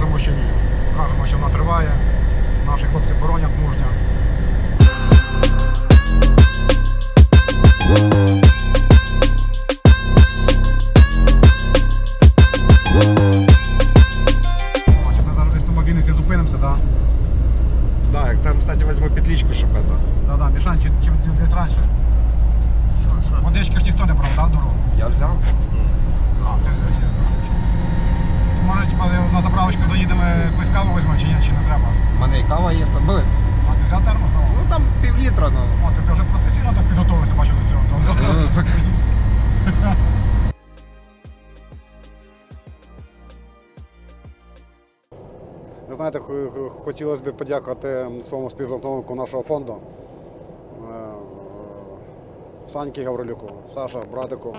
Покажемо, що ні. Кажемо, що вона триває. Наші хлопці боронять мужньо. Візьмемо, чи ні, чи не треба? У мене і кава є з собою. А ти взяв термос? Ну, Ну там пів літра, ну. О, ти, ти вже професійно так підготовився, бачу до цього. Ви знаєте, хо- хо- хотілося б подякувати своєму співзасновнику нашого фонду. е, Саньки Гаврилюку, Саша, братику.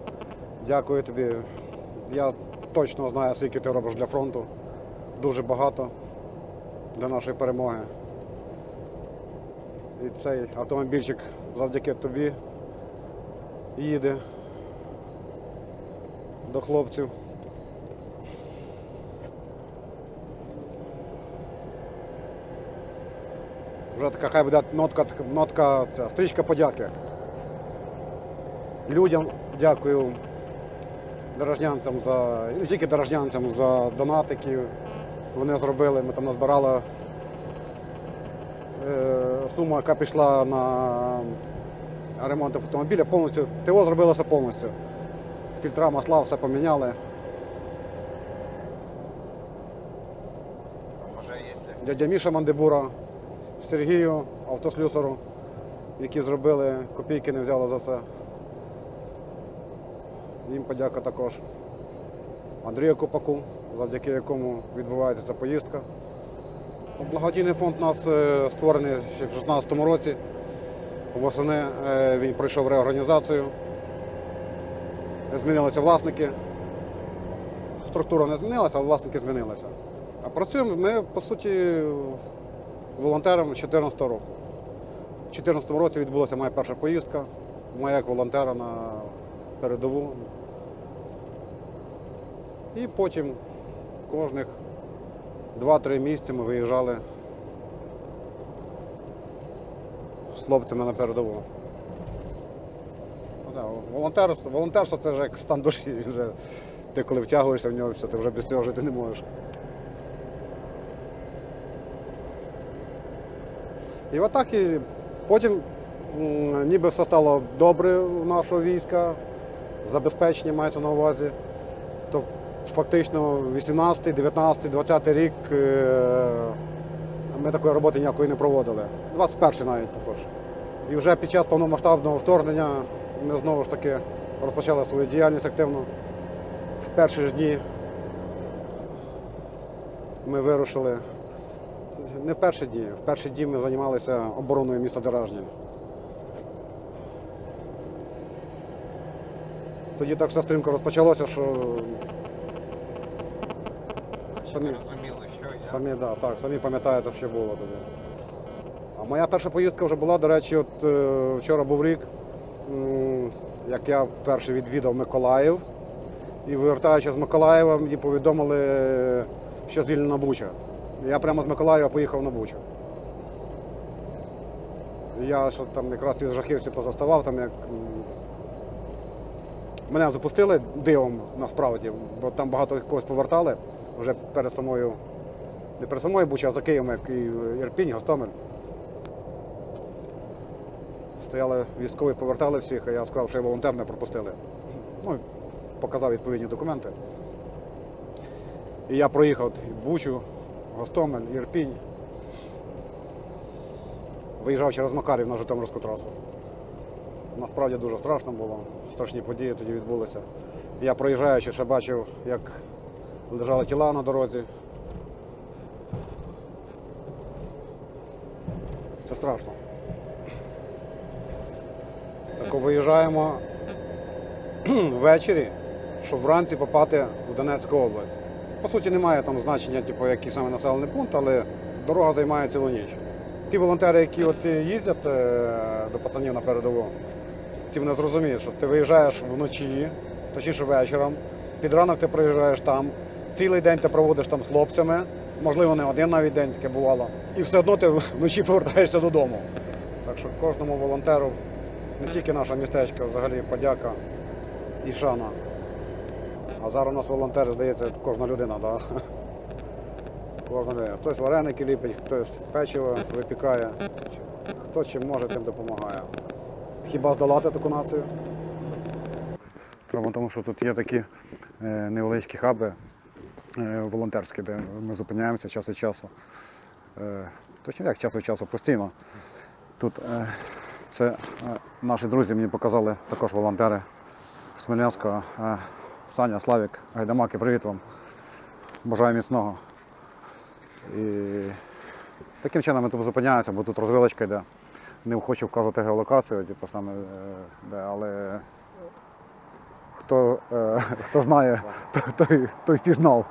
Дякую тобі. Я точно знаю, скільки ти робиш для фронту. Дуже багато для нашої перемоги. І цей автомобільчик завдяки тобі їде до хлопців. Вже така хай буде нотка, нотка ця, стрічка подяки. Людям дякую дорожнянцям за, не тільки дорожнянцям за донат, які вони зробили. Ми там назбирали е, суму, яка пішла на ремонт автомобіля, повністю. ТО зробилося повністю. Фільтра, масла, все поміняли. Дядя Міша Мандибура, Сергію, автослюсару, які зробили, копійки не взяли за це. Їм подяка також. Андрію Копаку, завдяки якому відбувається ця поїздка. Благодійний фонд у нас е, створений ще в 2016 році. Восени е, він пройшов реорганізацію. Змінилися власники. Структура не змінилася, а власники змінилися. А працюємо ми, по суті, волонтером з 2014 року. У 2014 році відбулася моя перша поїздка, моя як волонтера на передову. І потім кожних 2-3 місяці ми виїжджали з хлопцями на передову. Ну, Волонтерство, волонтерство це вже як стан душі. Вже, ти коли втягуєшся в нього, все, ти вже без цього жити не можеш. І отак і потім ніби все стало добре у нашого війська, забезпечення мається на увазі. Фактично 18, 19, 20 рік е, ми такої роботи ніякої не проводили. 21 навіть також. І вже під час повномасштабного вторгнення ми знову ж таки розпочали свою діяльність активно. В перші ж дні ми вирушили не в перші дні. В перші дні ми займалися обороною міста Деражні. Тоді так все стрімко розпочалося, що самі, розуміли, що я. самі, да, так, самі пам'ятаєте, що було тоді. А моя перша поїздка вже була, до речі, от е, вчора був рік, м, як я вперше відвідав Миколаїв. І вертаючи з Миколаєва, мені повідомили, що звільнена Буча. Я прямо з Миколаєва поїхав на Бучу. Я що там якраз із жахівців позаставав, там як. м, Мене запустили дивом насправді, бо там багато когось повертали. Вже перед самою, не перед самою Бучі, а за Києвом, як і Ірпінь, Гостомель. Стояли військові, повертали всіх, а я сказав, що я волонтер не пропустили. Ну, показав відповідні документи. І я проїхав Бучу, Гостомель, Ірпінь. Виїжджав через Макарів на Житомирську трасу. Насправді дуже страшно було. Страшні події тоді відбулися. Я проїжджаючи, ще бачив, як лежали тіла на дорозі. Це страшно. Так виїжджаємо ввечері, щоб вранці попати в Донецьку область. По суті, немає там значення, типу, який саме населений пункт, але дорога займає цілу ніч. Ті волонтери, які от їздять е, до пацанів на передову, ті вони зрозуміють, що ти виїжджаєш вночі, точніше вечором, під ранок ти приїжджаєш там, цілий день ти проводиш там з хлопцями, можливо, не один навіть день таке бувало. І все одно ти вночі повертаєшся додому. Так що кожному волонтеру, не тільки наша містечко, взагалі подяка і шана. А зараз у нас волонтери, здається, кожна людина, да? Кожна людина. Хтось вареники ліпить, хтось печиво випікає. Хто чим може, тим допомагає. Хіба здолати таку націю? Треба тому, що тут є такі е, невеличкі хаби е, волонтерські, де ми зупиняємося час від часу. Е, точніше, як час від часу постійно. Тут е, це наші друзі мені показали також волонтери з Смілянського. Саня, Славік, Гайдамаки, привіт вам. Бажаю міцного. І таким чином ми тут зупиняємося, бо тут розвилочка йде. Не хочу вказувати геолокацію, типу, саме, де, але хто, е, хто знає, той, той, той пізнав.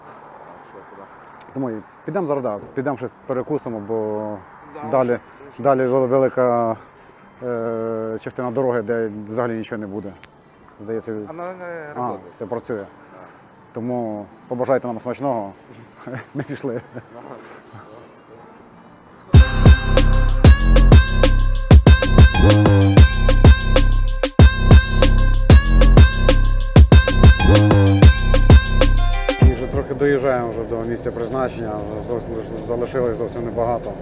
Тому підемо зараз, да, підемо щось перекусимо, бо далі, далі велика е, частина дороги, де взагалі нічого не буде. Здається, не а, работает. все працює. Тому побажайте нам смачного. Ми пішли. Доїжджаємо вже до місця призначення, залишилось зовсім небагато.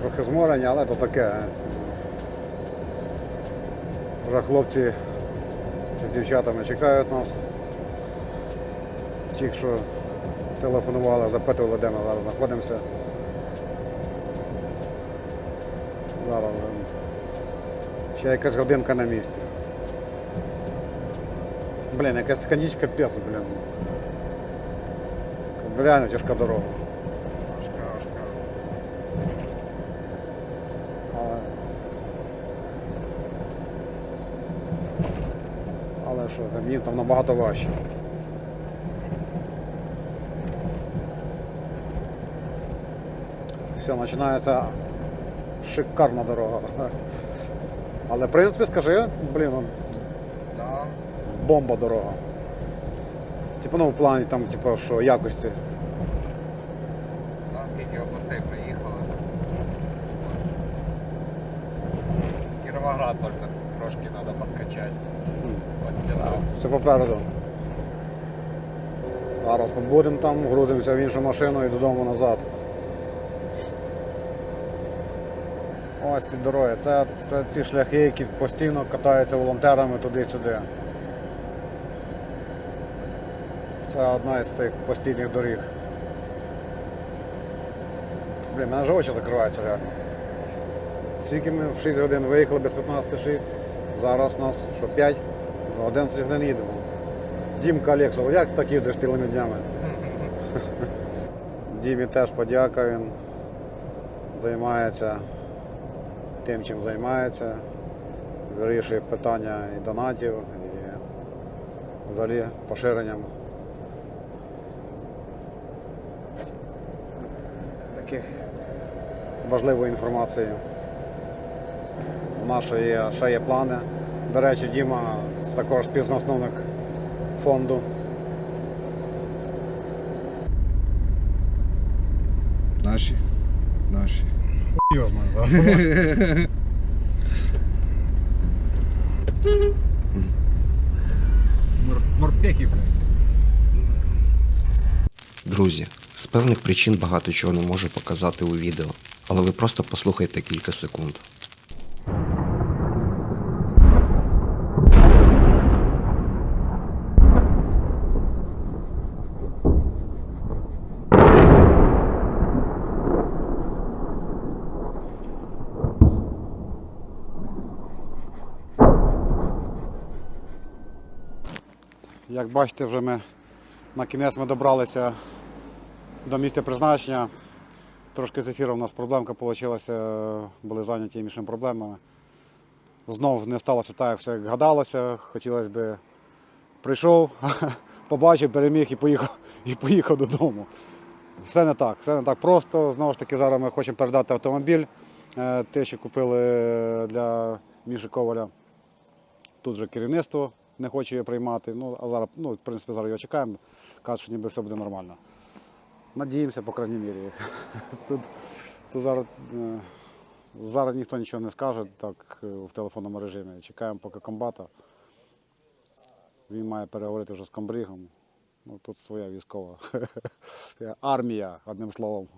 Трохи зморені, але то таке. Вже хлопці з дівчатами чекають нас. Ті, що телефонували, запитували, де ми зараз знаходимося. Зараз ще якась годинка на місці. Блін, якась така ніч капець, блін. Реально тяжка дорога. Але... Але що, там їм там набагато важче. Все, починається шикарна дорога. Але в принципі скажи, блін, ну, Да. Бомба дорога. Типу, ну в плані там, типу, що якості. Да, скільки областей проїхали. Супер. Кіровоград тільки трошки треба підкачати. Все попереду. Зараз побудемо там, грузимося в іншу машину і додому назад. Ось ці дороги. Це, це ці шляхи, які постійно катаються волонтерами туди-сюди. Це одна із цих постійних доріг. Блін, мене ж очі закриваються реально. Скільки ми в 6 годин виїхали без 15.6. Зараз у нас що 5, вже 11 годин їдемо. Дімка Олексов, як так їздиш цілими днями? Дімі теж подяка, він займається тим, чим займається, вирішує питання і донатів, і взагалі поширенням таких важливої інформації. У нас ще є, ще є плани. До речі, Діма також співзасновник фонду. Наші. Наші. Знаю, так. Морпехи, блядь. Друзі, певних причин багато чого не можу показати у відео, але ви просто послухайте кілька секунд. Як бачите, вже ми на кінець ми добралися до місця призначення. Трошки з ефіром у нас проблемка вийшла, були зайняті іншими проблемами. Знов не сталося так, все як гадалося. Хотілося б прийшов, побачив, переміг і поїхав, і поїхав додому. Все не так, все не так просто. Знову ж таки, зараз ми хочемо передати автомобіль, е, те, що купили для Міші Коваля. Тут же керівництво не хоче її приймати. Ну, а зараз, ну, в принципі, зараз його чекаємо. Кажуть, що ніби все буде нормально. Надіємося, по крайній мірі. Тут, тут зараз, е, зараз ніхто нічого не скаже так е, в телефонному режимі. Чекаємо поки комбата. Він має переговорити вже з комбригом. Ну, тут своя військова армія, одним словом.